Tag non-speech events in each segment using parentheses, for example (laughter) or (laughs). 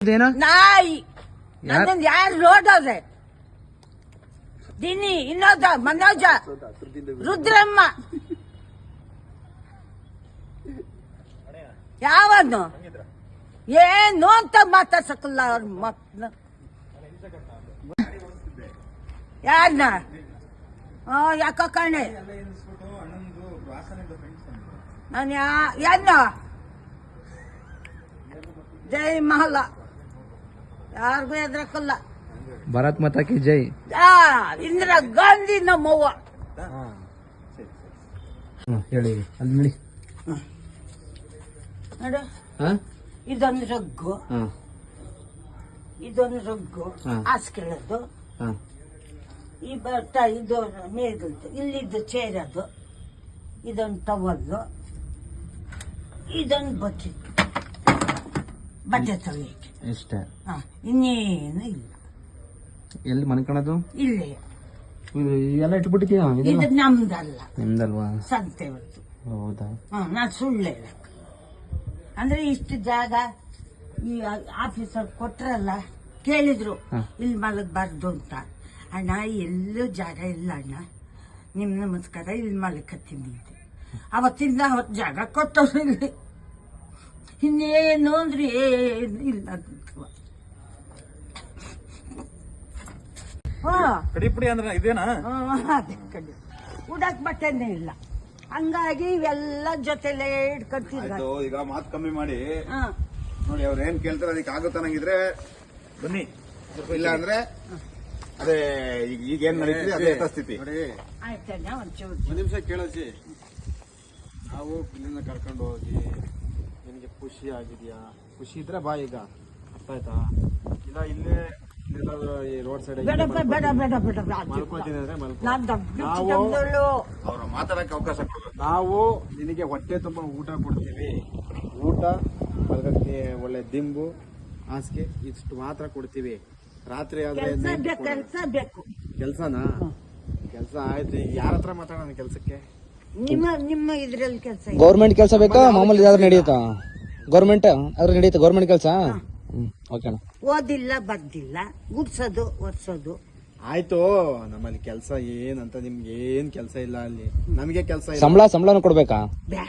ಇದೇನಾ ನಾಯಿ. ಯಾರ್- ಯಾರು ನೋಡೋದೆ ದಿನಿ ಇನ್ನೋದ ಮನೋಜ ರುದ್ರಮ್ಮ. ಯಾವನು? ಏನು ಅಂತ ಮಾತಾಡ್ಸಕ್ಕಲ್ಲ ಅವ್ರ ಮಕ್ಳು. ಯಾರನ್ನ ಯಾಕೋ ಕಣೆ? ನಾನು ಯಾ ಯಾರನ್ನ ಜೈ ಮಹಲ. ಯಾರಿಗೂ ಎದ್ರಕ್ಕಲ್ಲ ಭಾರತ್ ಮಾತಾ ಕಿ ಜೈ. ಆ, ಇಂದಿರಾ ಗಾಂಧಿ ನಮ್ಮವ್ವ. ಹೇಳಿ ಅಲ್ಲಿ ನೋಡಿ. ನೋಡು. ಹಾ? ಇದೊಂದು ರಗ್ಗು. ಇದೊಂದು ರಗ್ಗು. ಹಾಸ್ಕೊಳ್ಳೋದು ಹಾ. ಈ ಬಟ್ಟ ಇದು ಮೇಲ್ಗಲ್ದು ಇಲ್ಲಿದ್ದು ಚೇರ್ ಅದು. ಇದೊಂದು ಟವಲ್ಲು ಇದೊಂದು ಬಕೆಟ್ ಬಟ್ಟೆ ತೊಳಿಯಕ್ಕೆ ಇಷ್ಟೇ ಹಾ ಇನ್ನೇನು ಇಲ್ಲ. ಎಲ್ಲಿ ಮನ್ಕೊಳೋದು ಇಲ್ಲೇ. ಇದು ಎಲ್ಲ ಇಟ್ಬಿಟ್ಟಿದ್ಯಾ ಇದೆಲ್ಲ? ಇದು ನಮ್ದಲ್ಲ. ನಿಮ್ದಲ್ವಾ? ಸಂತೆ ಹೊತ್ತು ಹೌದಾ? ಹಾ ನಾನು ಸುಳ್ಳು ಹೇಳಕ್ ಅಂದ್ರೆ ಇಷ್ಟು ಜಾಗ ಈ ಆಫೀಸರ್ ಕೊಟ್ರಲ್ಲ ಕೇಳಿದ್ರು ಹಾ. ಇಲ್ಲಿ ಮಲಗಬಾರ್ದು ಅಂತ. ಅಣ್ಣ ಎಲ್ಲೂ ಜಾಗ ಇಲ್ಲ ಅಣ್ಣ. ನಿಮ್ ನಮಸ್ಕಾರ ಇಲ್ಲಿ ಮಲಕತ್ತೀನಿ ಅಂದೆ. ಅವತ್ತಿಂದ ಅವತ್ತು ಜಾಗ ಕೊಟ್ಟವ್ರು ಇಲ್ಲಿ. ಇನ್ನೇನು ಅಂದ್ರೆ ಏನು ಇಲ್ಲ. ಕಡಿಪುಡಿ ಹಾ. ಕಡಿ ಪುಡಿ ಅಂದ್ರೆ ಇದೇನಾ? ಕಡೆ. ಉಡಕ್ ಬಟ್ಟೆನೇ ಇಲ್ಲ. ಹಂಗಾಗಿ ಇವೆಲ್ಲ ಜೊತೆಲೇ ಲೇಟ್ ಆಯ್ತು ಈಗ ಮಾತು ಕಮ್ಮಿ ಮಾಡಿ. ಹಾ. ನೋಡಿ ಅವ್ರು ಏನ್ ಕೇಳ್ತಾರೆ ಅದಕ್ಕೆ ಆಗುತ್ತಾನಂಗಿದ್ರೆ ಬನ್ನಿ. ಇಲ್ಲ ಅಂದ್ರೆ ಅದೇ ಈಗ ಈಗ ಏನ್ ನಡೀತಿದೆ ಅದೇ ಯಥಾಸ್ಥಿತಿ. ಒಂದ್ ನಿಮಿಷ ಕೇಳೋಸಿ ನಾವು ಇಲ್ಲಿಂದ ಕರ್ಕೊಂಡು ಹೋಗಿ ಖುಷಿ ಆಗಿದೆಯಾ ಖುಷಿ ಇದ್ರೆ ಬಾ ಈಗ. ಅರ್ಥ ಆಯ್ತಾ ಇಲ್ಲ ಇಲ್ಲೇ ಎಲ್ಲಾದ್ರೂ ಈ ರೋಡ್ ಸೈಡ್ ಬೇಡ ಬೇಡ ಬೇಡ ಬೇಡ ಅಂದ್ರೆ ಮಲ್ಕೊ. ನಾನ್ ದೊಡ್ಡ ನಾವು ಅವ್ರು ಮಾತಾಡಕ್ಕೆ ಅವಕಾಶ ಕೊಡ್ಬೇಕು ನಾವು ನಿನಗೆ ಹೊಟ್ಟೆ ತುಂಬ ಊಟ ಕೊಡ್ತೀವಿ. ಊಟ ಅದಕ್ಕೆ ಒಳ್ಳೆ ದಿಂಬು ಹಾಸಿಗೆ ಇಷ್ಟು ಮಾತ್ರ ಕೊಡ್ತೀವಿ. ರಾತ್ರಿ ಆದ್ರೆ ಕೆಲ್ಸ ಬೇಕು ಕೆಲ್ಸ ಬೇಕು. ಕೆಲಸನಾ? ಕೆಲಸ ಆಯ್ತು. ಈಗ ಯಾರ ಹತ್ರ ಮಾತಾಡೋಣ ಕೆಲಸಕ್ಕೆ? ನಿಮ್ಮ ನಿಮ್ಮ ಇದ್ರಲ್ಲಿ ಕೆಲಸ ಗೌರ್ಮೆಂಟ್ ಕೆಲಸ ಬೇಕಾ? ಮಾಮೂಲಿ ಯಾವ್ದು ನಡೆಯುತ್ತಾ? ಗೌರ್ಮೆಂಟ್ ಅದ್ರ ನಡೀತ ಗೌರ್ಮೆಂಟ್ ಕೆಲಸ? ಓಕೆ ಅಣ್ಣ. ಓದಿಲ್ಲ ಬದ್ದಿಲ್ಲ ಗುಡ್ಸೋದು ಒರ್ಸೋದು. ಆಯ್ತು ನಮ್ಮಲ್ಲಿ ಕೆಲಸ ಏನಂತ ನಿಮ್ಗೆ ಏನ್ ಕೆಲಸ ಇಲ್ಲ ಅಲ್ಲಿ? ನಮಗೆ ಕೆಲಸ ಇಲ್ಲ. ಸಂಬಳ ಸಂಬಳನು ಕೊಡ್ಬೇಕಾ? ಬೇಡ.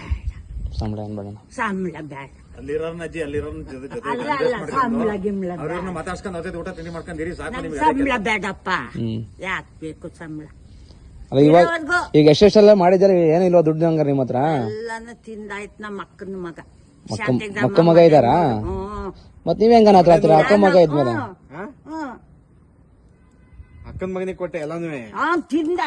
ಸಂಬಳ ಏನ್ ಬೇಡ ಸಂಬಳ ಬೇಡ. ಅಲ್ಲಿರೋರ್ನ ಅಜ್ಜಿ ಅಲ್ಲಿರೋರ್ನ ಜೊತೆ ಜೊತೆ ಅಲ್ಲ ಅಲ್ಲ ಸಂಬಳ ಗಿಂಬಳ ಬೇಡ. ಅವ್ರನ್ನ ಮಾತಾಡ್ಸ್ಕೊಂಡು ಅವ್ರ ಜೊತೆ ಊಟ ತಿಂಡಿ ಮಾಡ್ಕೊಂಡಿರಿ ಸಾಕು ನನ್ ನಿಮ್ಗೆ ಸಂಬಳ ಬೇಡಪ್ಪ. ಹ್ಮ್. ಯಾಕೆ ಬೇಕು ಸಂಬಳ? ಅಲ್ಲ ಇವಾಗ ಇರೋವರ್ಗೂ ಈಗ ಎಷ್ಟೆಷ್ಟೆಲ್ಲ ಮಾಡಿದ್ದಾರೆ ಏನಿಲ್ವಾ ದುಡ್ಡು ಹಂಗಾರೆ ನಿಮ್ಮ ಹತ್ರ? ಎಲ್ಲಾನು ತಿಂದಾಯ್ತು ನಮ್ಮ ಅಕ್ಕನ ಮಗ. ಮಕ್ಕ- ಮಗ ಇದ್ದಾರಾ? ಮತ್ ನೀವ್ ಹೆಂಗ ಹತ್ರ ಹತ್ರ ಅಕ್ಕ ಮಗ ಇದ್ಮೇಲೆ. ಅಕ್ಕನ ಮಗನಿಗೆ ಕೊಟ್ಟೆ ಎಲ್ಲಾನು ಅವ್ನ್ ತಿಂದ.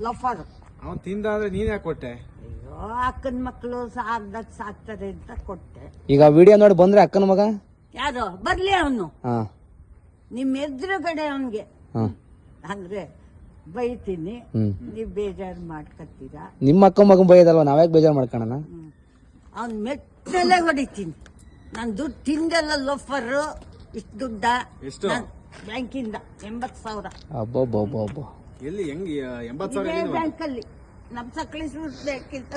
ಲಫರ್ ಅವನ್ ತಿಂದ ಅಂದ್ರೆ ನೀನ್ ಯಾಕೆ ಕೊಟ್ಟೆ? ಅಯ್ಯೋ ಅಕ್ಕನ ಮಕ್ಕಳು ಸಾಕ್ದಾಗ ಸಾಕ್ತಾರೆ ಅಂತ ಕೊಟ್ಟೆ. ಈಗ ವಿಡಿಯೋ ನೋಡಿ ಬಂದ್ರೆ ಅಕ್ಕನ ಮಗ? ಯಾರು ಬರ್ಲಿ ಅವನು. ಹಾ. ನಿಮ್ ಎದುರುಗಡೆ ಅವನ್ಗೆ. ಹಾ. ಅಂದ್ರೆ ಬೈತೀನಿ. ನೀವ್ ಬೇಜಾರು ಮಾಡ್ಕೊತೀರಾ ನಿಮ್ಮ ಅಕ್ಕ ಮಗನ್ ಬೈದಲ್ವಾ ನಾವ್ಯಾಕೆ ಬೇಜಾರ್ ಮಾಡ್ಕೊಳಣ ಅವ್ನ್ ಮೆಟ್ಟಲೆ ಹೊಡಿತೀನಿ. ನನ್ ದುಡ್ಡು ತಿಂದೆಲ್ಲ ಲೋಫರು ಇಷ್ಟು ದುಡ್ಡ ಎಷ್ಟು? ಬ್ಯಾಂಕಿಂದ ಎಂಬತ್ ಸಾವಿರ. ಅಬ್ಬಬ್ಬಬ್ಬಬ್ಬ. ಎಲ್ಲಿ ಹೆಂಗ್ ಎಂಬತ್ ಸಾವಿರ ಇದೇ? ಬ್ಯಾಂಕಲ್ಲಿ. ಬ್ಯಾಂಕಿಂದ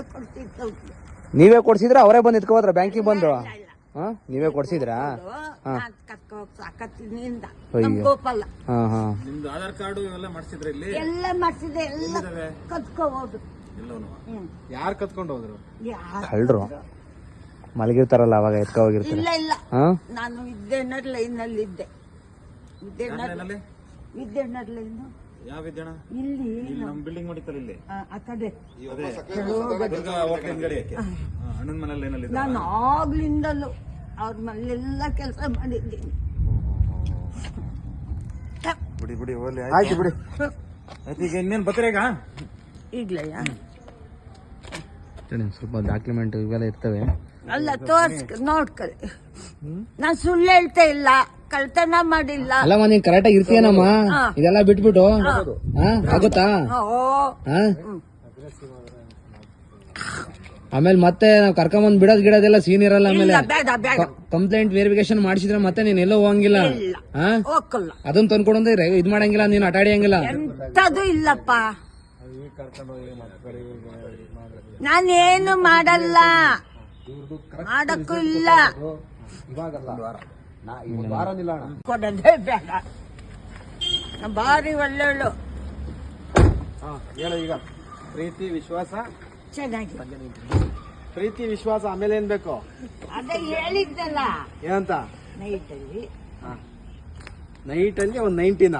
ನೀವೇ ಕೊಡ್ಸಿದ್ರ? ಅವರೇ ಬಂದ್ ಇಟ್ಕೋದ್ರ ಬ್ಯಾಂಕಿಗೆ ಬಂದು? ಹಾ? ನೀವೇ ಕೊಡ್ಸಿದ್ರಾ? ಹಾ. ಕರ್ಕೊ ಹೋಗ್ ಸಾಕತ್ತೀನಿ ಇಂದ ಅಯ್ಯೋ. ಗೋಪಾಲ. ಹಾ ಹಾ. ನಿಮ್ದು ಆಧಾರ್ ಕಾರ್ಡು ಇವೆಲ್ಲ ಮಾಡಿಸಿದ್ರೆ ಇಲ್ಲಿ? ಎಲ್ಲ ಮಾಡ್ಸಿದೆ ಎಲ್ಲ ಯಾರ್ ಕತ್ಕೊಂಡು ಹೋದ್ರು? ಯಾರ್ ಕಳ್ರು. ಮಲಗಿರ್ತಾರಲ್ಲ ಅವಾಗ ಎತ್ಕ ಹೋಗಿರ್ತಾರೆ? ಇಲ್ಲ ಇಲ್ಲ. ನಾನು ವಿದ್ಯಾನಗರ್ ಲೈನ್ ಅಲ್ಲಿ ಇದ್ದೆ. ವಿದ್ಯಾನಗರ್ ಲೈನ್. ಯಾವ ವಿದ್ಯಾಣ ಇಲ್ಲಿ ನಮ್ಮ ನಮ್ ಬಿಲ್ಡಿಂಗ್ ಮಾಡಿತ್ತಲ್ಲ ಇಲ್ಲಿ. ಆ, ಕಡೆ. ಅಣ್ಣನ ನಾನು ಆಗ್ಲಿಂದಲೂ ಅವ್ರ ಮನೆಯೆಲ್ಲ ಕೆಲಸ ಮಾಡಿದ್ದೀನಿ. ಬಿಡಿ ಬಿಡಿ ಹೋಗ್ಲಿ. ಆಯ್ತು ಬಿಡಿ. ಆಯ್ತು ಈಗ ಇನ್ನೇನ್ ಬರ್ತೀರಾ ಈಗ? ಈಗ್ಲಯ್ಯ ಹೇಳಿ, ಸ್ವಲ್ಪ ಡಾಕ್ಯುಮೆಂಟ್ ಇವೆಲ್ಲ ಇರ್ತವೆ. ಅಲ್ಲ ತೋರ್ಸ್ ನೋಡ್ಕೊಳ್ಳಿ ನಾನು ಸುಳ್ಳು ಹೇಳ್ತಾ ಇಲ್ಲ ಕಳ್ತನ ಮಾಡಿಲ್ಲ. ಅಲ್ಲಮ್ಮ ನೀನ್ ಕರೆಕ್ಟ್ ಆಗಿ ಇರ್ತೀಯನಮ್ಮ? ಇದೆಲ್ಲ ಬಿಟ್ಬಿಟ್ಟು? ಹಾ. ಆಗುತ್ತಾ? ಹಾ ಆಮೇಲೆ ಮತ್ತೆ ನಾವ್ ಕರ್ಕೊಂಬಂದ್ ಬಿಡೋದ್ ಗಿಡೋದೆಲ್ಲ ಸೀನ್ ಇರಲ್ಲ ಆಮೇಲೆ. ಇಲ್ಲ ಬೇಡ ಬೇಡ. ಕಂಪ್ಲೇಂಟ್ ವೆರಿಫಿಕೇಶನ್ ಮಾಡಿಸಿದ್ರೆ ಮತ್ತೆ ನೀನ್ ಎಲ್ಲೋ ಹೋಗಂಗಿಲ್ಲ. ಇಲ್ಲ. ಹಾ? ಹೋಗಲ್ಲ ಅದನ್ನ ತಂದ್ಕೊಡಂದ್ರೆ ಇದ್ ಮಾಡಂಗಿಲ್ಲ ನೀನ್ ಅಟಾಡಿಯಂಗಿಲ್ಲ ಎಂತದು ಇಲ್ಲಪ್ಪ. ನಾನೇನು ಮಾಡಲ್ಲ. ಮಾಡಕ್ಕೂ ಇಲ್ಲ. ನಾ ವಾರ ನಿಲ್ಲೋಣ. ಕೊಡೋದೇ ಬೇಡ. ಭಾರಿ ಹಾ ಹೇಳು ಈಗ. ಪ್ರೀತಿ ವಿಶ್ವಾಸ? ಚೆನ್ನಾಗಿ. ಪ್ರೀತಿ ವಿಶ್ವಾಸ ಆಮೇಲೆ ಏನ್ ಬೇಕು? ಅದೇ ಹೇಳಿದ್ದಲ್ಲ. ಏನಂತ? ನೈಟಲ್ಲಿ. ನೈಟ್ ಅಲ್ಲಿ ಒಂದ್ ನೈಂಟಿನ?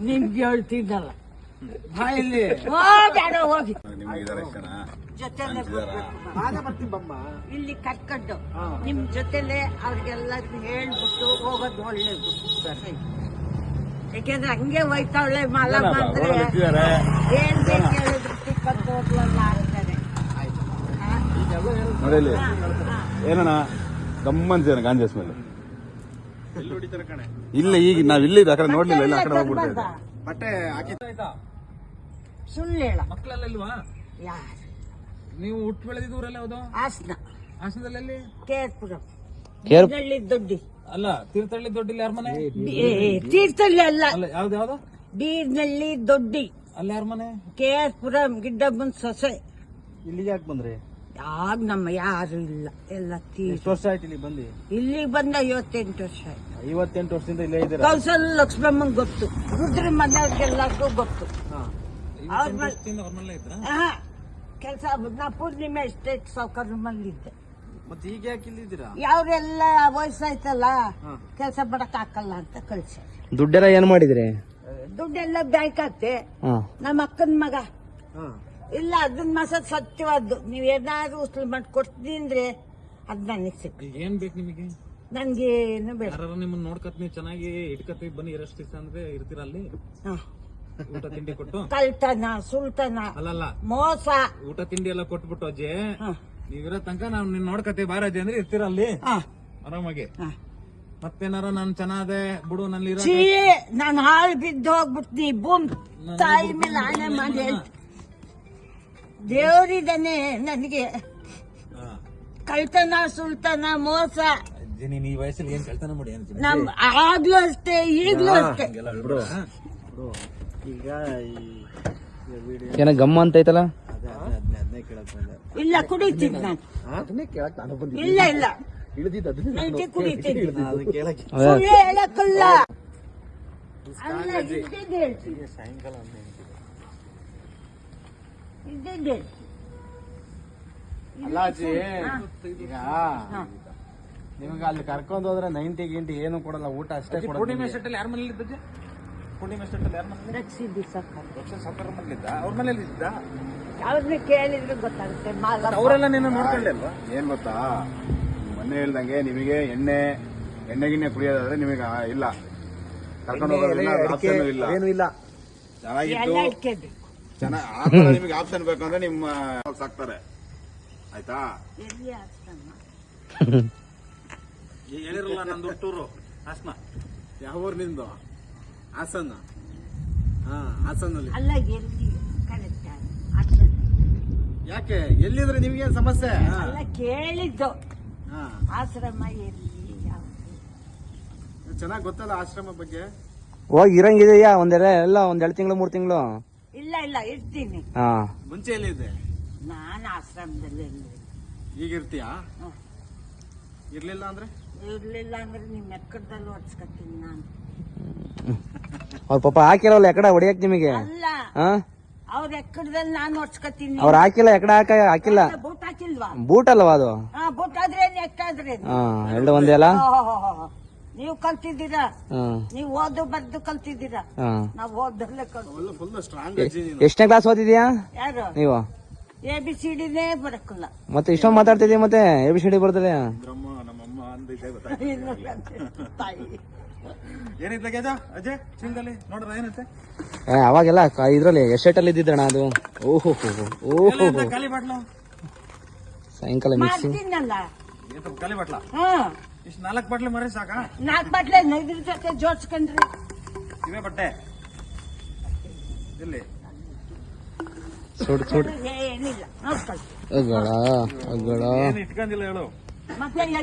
ನಿಮ್ಗೆ ಹೇಳ್ತಿದ್ದಲ್ಲ. ಇಲ್ಲಿ. ಕಟ್ಕೊಂಡು. ನಿಮ್ ಜೊತೆಲೆ ಅವ್ರಿಗೆಲ್ಲ ಹೇಳ್ಬಿಟ್ಟು ಹೋಗೋದು ಒಳ್ಳೇದು. ಯಾಕೆಂದ್ರೆ ಹಂಗೆ ಹೋಯ್ತಾವಳೆ ಮಲ ಬಂದ್ರೆ ಏನ್ ಬೇಕು ಹೇಳಿದ್ರು ಹೋಗ್ಲಲ್ಲ. ಏನಣ್ಣ? ಗಮ್ಮಂತ ಗಾಂಜಾಸ್ ಮೇಲೆ ಇಲ್ಲ ಈಗ ನಾವ್ ಇಲ್ಲಿ ಆ ಕಡೆ ನೋಡ್ಲಿಲ್ಲ ಇಲ್ಲ ಆ ಕಡೆ ಹೋಗ್ಬಿಡ್ತಾ ಬಟ್ಟೆ ಹಾಕಿ ಸುಳ್ಳು ಹೇಳ. ಮಕ್ಕಳಲ್ಲಿಲ್ವಾ? ಯಾರು? ನೀವು ಹುಟ್ಟು ಬೆಳೆದಿದ್ದ ಊರಲ್ಲಿ ಯಾವ್ದು? ಹಾಸನ. ಹಾಸನದಲ್ಲಿ ಕೇರ್ಪುರಂ. ಕೇರ್ ಬೀರ್ನಳ್ಳಿ ದೊಡ್ಡಿ. ಅಲ್ಲ ತೀರ್ಥಳ್ಳಿ ದೊಡ್ಡಿಲ್ಲ ಯಾರ ಮನೆ? ಬಿ- ತೀರ್ಥಹಳ್ಳಿ ಅಲ್ಲ. ಅಲ್ಲ ಯಾವ್ದು ಯಾವ್ದು? ಬೀರ್ನಳ್ಳಿ ದೊಡ್ಡಿ. ಅಲ್ಲಿ ಯಾರ ಮನೆ? ಗಿಡ್ಡ ಬಂದ್ ಸೊಸೆ. ಇಲ್ಲಿಗೆ ಯಾಕೆ ಬಂದ್ರಿ? ಯಾವಾಗ ನಮ್ಮ ಯಾರು ಇಲ್ಲ. ಎಲ್ಲ ಎಷ್ಟು ವರ್ಷ ಆಯ್ತು ಇಲ್ಲಿ ಬಂದು? ಇಲ್ಲಿ ಬಂದ ಐವತ್ತೆಂಟು ವರ್ಷ ಆಯ್ತು. ಐವತ್ತೆಂಟು ವರ್ಷದಿಂದ ಇಲ್ಲೇ ಇದ್ದೀರಾ? ಕೌಸಲ್ ಲಕ್ಷ್ಮಮ್ಮನ ಗೊತ್ತು. ರುದ್ರ ಮನೆಯವ್ರಿಗೆಲ್ಲರಿಗೂ ಗೊತ್ತು. ಅವ್ರ ಕೆಲಸ ನಾ ಪೂರ್ಣಿಮೆ ಎಸ್ಟೇಟ್ ಸೌಕರ್ಯ ಮಲ್ಲಿದ್ದೆ ಮತ್ತೆ ಈಗ ಯಾಕೆ ಇಲ್ಲಿದ್ದೀರಾ? ಯಾವ್ರೆಲ್ಲ ವಯಸ್ಸಾಯ್ತಲ್ಲ. ಕೆಲಸ ಮಾಡಕ್ ಹಾಕಲ್ಲ ಅಂತ ಕಳ್ಸ ದುಡ್ಡೆಲ್ಲ ಏನ್ ಮಾಡಿದ್ರಿ? ದುಡ್ಡೆಲ್ಲ ಬ್ಯಾಂಕ್ ಹಾಕ್ತೆ ನಮ್ಮ ಅಕ್ಕನ ಮಗ. ಹಾ. ಇಲ್ಲ ಅದನ್ನ ಮಸದ್ ಸತ್ಯವಾದ್ದು. ನೀವು ಏನಾದ್ರು ಉಸ್ಲು ಮಾಡಿ ಕೊಡ್ತೀನಿ ಅದ್ ನನಗೆ ಸಿಕ್ಕಿ ಏನ್ ಬೇಕು ನಿಮಗೆ? ನನ್ಗೇನು ಬೇಡ. ಯಾರು ನಿಮ್ಮನ್ನ ನೋಡ್ಕತ್ ನೀವು ಚೆನ್ನಾಗಿ ಇಟ್ಕತ್ತಿ ಬನ್ನಿ ಎಷ್ಟು ದಿವಸ ಅಂದ್ರೆ ಇರ್ತೀರ ಅಲ್ಲಿ? ಹಾಂ. ಊಟ ತಿಂಡಿ ಕೊಟ್ಟು? ಕಳ್ತನ ಸುಲ್ತನ ಅಲ್ಲಲ್ಲ. ಮೋಸ. ಊಟ ತಿಂಡಿ ಎಲ್ಲ ಕೊಟ್ಬಿಟ್ಟು ಅಜ್ಜಿ ಹ. ನೀವಿರೋ ತನಕ ನಾವು ನಿನ್ ಬಾರ ಅಜ್ಜೆ ಅಂದ್ರೆ ಇರ್ತೀರ ಅಲ್ಲಿ? ಹ. ಆರಾಮಾಗಿ. ಹ. ಮತ್ತೇನಾರ ನಾನು ಚೆನ್ನಾದೆ ಬಿಡು ನಲ್ಲಿ ನಾನು ಹಾಳು ಬಿದ್ದು ಹೋಗ್ಬಿಡ್ತೀನಿ ಬೂಮ್ ತಾಯಿ ಮೇಲೆ ಆಣೆ ಮಾಡಿ ಹೇಳ್ತೀನಿ. ದೇವರಿದಾನೆ ನನಗೆ. ಕಳ್ತನ ಸುಲ್ತಾನ ಮೋಸ. ನೀನ್ ಈ ವಯಸ್ಸಲ್ಲಿ ಏನ್ ಕಳ್ತನ ಮಾಡಿ? ನಮ್ ಆಗ್ಲೂ ಅಷ್ಟೇ ಈಗ್ಲೂ ಅಷ್ಟೇ? ಈಗ ಈ ವಿಡಿಯೋ ಏನ ಗಮ್ಮ ಅಂತ ಐತಲ್ಲ? ಇಲ್ಲ ಕುಡಿತೀನಿ ನಾನು. ಇಲ್ಲ ಇಲ್ಲ. ಕುಡಿತೀನಿ. ಅದನ್ನ ಕೇಳಕ್ಕೆ ಅದೇ ಸುಳ್ಳು ಹೇಳಕ್ಕಲ್ಲ ಅಲ್ಲ ಇದ್ದಿದ್ದು ಹೇಳ್ತೀನಿ ಸಾಯಂಕಾಲ ಒಂದು ಇದ್ದಿದ್ದು ಅಲ್ಲ ಅಜ್ಜಿ ಈಗ ನಿಮಗೆ ಅಲ್ಲಿ ಕರ್ಕೊಂಡ್ ಹೋದ್ರೆ ನೈಂಟಿ ಗಿಂಟಿ ಏನು ಕೊಡಲ್ಲ ಊಟ ಅಷ್ಟೇ ಪೂರ್ಣಿಮೆ ನಿಮ್ಗೆ. ಸೆಟ್ಟಲ್ಲಿ ಯಾರ ಮನೇಲಿ ಇದ್ದಜ್ಜಿ ಪೂರ್ಣಿಮೆ ಸೆಟ್ಟಲ್ಲಿ ಯಾರ ಮನೇಲಿ ರಕ್ಷಿ ಬಿಸಾಕ ವರ್ಷ ಸಾಕಾರ ಮನೇಲಿದ್ದ ಅವ್ರ ಮನೇಲಿ ಇದ್ದ? ಯಾವ್ದನ್ನ ಕೇಳಿದ್ರೆ ಗೊತ್ತಾಗುತ್ತೆ. ಮಾಲ ಅವರೆಲ್ಲ ನಿನ್ನ ನೋಡ್ಕೊಳ್ಳಿ ಅಲ್ವಾ? ಏನ್ ಗೊತ್ತಾ? ಮೊನ್ನೆ ಹೇಳ್ದಂಗೆ ನಿಮಗೆ ಎಣ್ಣೆ ಎಣ್ಣೆ ಗಿಣ್ಣೆ ಕುಡಿಯೋದಾದ್ರೆ ನಿಮಗೆ ಇಲ್ಲ. ಕರ್ಕೊಂಡು ಹೋಗೋದಿಲ್ಲ ಏನು ಇಲ್ಲ. ಚೆನ್ನಾಗಿತ್ತು ಚೆನ್ನಾಗಿ ನಿಮಗೆ ಆಪ್ಷನ್ ಬೇಕಂದ್ರೆ ನಿಮ್ಮ ಸಾಕ್ತಾರೆ ಆಯ್ತಾ? (laughs) ಈಗ ಹೇಳಿರಲ್ಲ ನಂದು ಹುಟ್ಟೂರು ಹಾಸನ. ಯಾವ ಊರು ನಿಂದು? ಹಾಸನ. ಹಾ ಹಾಸನಲ್ಲಿ ಅಲ್ಲ ಎಲ್ಲಿ? ಕರೆಕ್ಟ್ ಯಾಕೆ? ಎಲ್ಲಿದ್ರೆ ನಿಮ್ಗೆ ಸಮಸ್ಯೆ? ಅಲ್ಲ ಕೇಳಿದ್ದು. ಹಾ. ಆಶ್ರಮ ಎಲ್ಲಿ ಯಾವ್ದು? ಚೆನ್ನಾಗ್ ಗೊತ್ತಲ್ಲ ಆಶ್ರಮ ಬಗ್ಗೆ? ಹೋಗಿ ಇರಂಗಿದೆಯಾ? ಒಂದೆರಡು ಎಲ್ಲ ಒಂದ್ ಎರಡು ತಿಂಗಳು ಮೂರ್ ತಿಂಗಳು. ಇಲ್ಲ ಇಲ್ಲ ಇರ್ತೀನಿ. ಹಾ. ಮುಂಚೆ ಎಲ್ಲಿದೆ ನಾನು ಆಶ್ರಮದಲ್ಲಿ ಎಲ್ಲಿ ಈಗ ಇರ್ತೀಯಾ. ಇರ್ಲಿಲ್ಲ ಅಂದ್ರೆ? ಇರ್ಲಿಲ್ಲ ಅಂದ್ರೆ ನಿಮ್ ಎಕ್ಕಡದಲ್ಲಿ ಹೊಡ್ಸ್ಕೊತೀನಿ ನಾನು. ಅವ್ರ ಪಾಪ ಹಾಕಿರಲ್ಲ ಎಕಡ ಹೊಡಿಯಕ್ ನಿಮಗೆ? ಅಲ್ಲ. ಹಾ? ಅವ್ರ ಎಕ್ಕಡದಲ್ಲಿ ನಾನು ಹೊಡ್ಸ್ಕೊತೀನಿ ಅವ್ರು ಹಾಕಿಲ್ಲ ಎಕಡ ಹಾಕ ಹಾಕಿಲ್ಲ. ಬೂಟ್ ಹಾಕಿಲ್ವಾ? ಬೂಟ್ ಅಲ್ವಾ ಅದು? ಹಾ ಬೂಟ್ ಆದ್ರೆ ಎಕ್ಕಾದ್ರೆ ಹಾ ಎರಡು ಒಂದೇ ಅಲ್ಲ? ನೀವು ಕಲ್ತಿದ್ದೀರಾ? ನೀವು ಓದು ಬರ್ದು ಕಲ್ತಿದ್ದೀರಾ? ನಾವು ಓದಲ್ಲೇ ಕಲ್ತು ಎಷ್ಟನೇ ಕ್ಲಾಸ್ ಓದಿದ್ಯಾ? ಯಾರು? ನೀವು? ಎ ಬಿ ಸಿ ಡಿನೇ ಬರಕ್ಕಲ್ಲ ಮತ್ತೆ ಇಷ್ಟೊಂದ್ ಮಾತಾಡ್ತಿದ್ಯಾ ಮತ್ತೆ? ಎ ಬಿ ಸಿ ಡಿ ಬರ್ತದೆ ಅವಾಗೆಲ್ಲ ಕ- ಇದ್ರಲ್ಲಿ ಎಸ್ಟೇಟ್ ಅಲ್ಲಿ ಇದ್ದಿದ್ರಣ ಅದು ಓಹೋ ಓಹೋ ಸಾಯಂಕಾಲ ಮಿಕ್ಸಿಂಗ್ ಕಲಿ ಬಾಟ್ಲ? ಹಾ ಇಷ್ಟು ನಾಲ್ಕು ಬಾಟ್ಲಿ ಮರಿ ಸಾಕಾ? ನಾಲ್ಕು ಬಟ್ಲೆ ನೈದ್ರ ಜೊತೆ ಜೋಡ್ಸ್ಕೊಂಡ್ರಿ. ಇವೇ ಬಟ್ಟೆ. ಇಲ್ಲಿ. ಸುಡ್ ಸುಡ್. ಏನಿಲ್ಲ ನೋಡ್ಕೊಳ್ರಿ ಅಗಳ ಅಗಳ ಏನ್ ಇಟ್ಕೊಂಡಿಲ್ಲ ಹೇಳು. ಮತ್ತೆ ಎಲ್ಲಿ